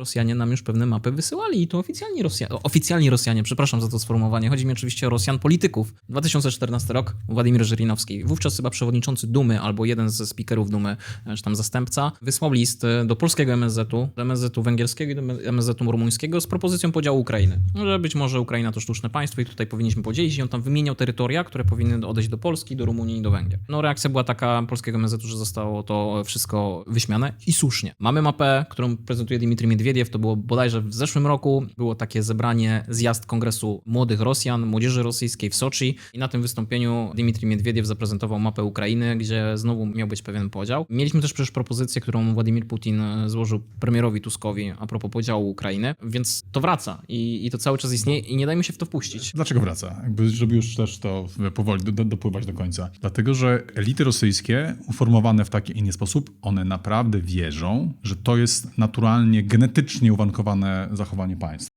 Rosjanie nam już pewne mapy wysyłali i to oficjalni Rosjanie, oficjalni Rosjanie, przepraszam za to sformułowanie, chodzi mi oczywiście o Rosjan polityków. 2014 rok, Władimir Żerinowski, wówczas chyba przewodniczący Dumy albo jeden ze speakerów Dumy, e, czy tam zastępca, wysłał list e, do polskiego MSZ-u, MSZ-u węgierskiego i MSZ-u rumuńskiego z propozycją podziału Ukrainy. Że być może Ukraina to sztuczne państwo i tutaj powinniśmy podzielić i on tam wymieniał terytoria, które powinny odejść do Polski, do Rumunii i do Węgier. No reakcja była taka polskiego MSZ-u, że zostało to wszystko wyśmiane i słusznie. Mamy mapę, którą prezentuje Dmitrij Miedwiediew, to było bodajże w zeszłym roku, było takie zebranie, zjazd Kongresu Młodych Rosjan, Młodzieży Rosyjskiej w Soczi i na tym wystąpieniu Dmitrij Miedwiediew zaprezentował mapę Ukrainy, gdzie znowu miał być pewien podział. Mieliśmy też przecież propozycję, którą Władimir Putin e, złożył premierowi Tuskowi a propos podziału Ukrainy, więc to wraca i, i to cały czas istnieje i nie dajmy się w to wpuścić. Dlaczego wraca? Jakby, żeby już też to powoli do, do, dopływać do końca. Dlatego, że elity rosyjskie, uformowane w taki inny sposób, one naprawdę wierzą, że to jest naturalnie, genetycznie uwarunkowane zachowanie państwa.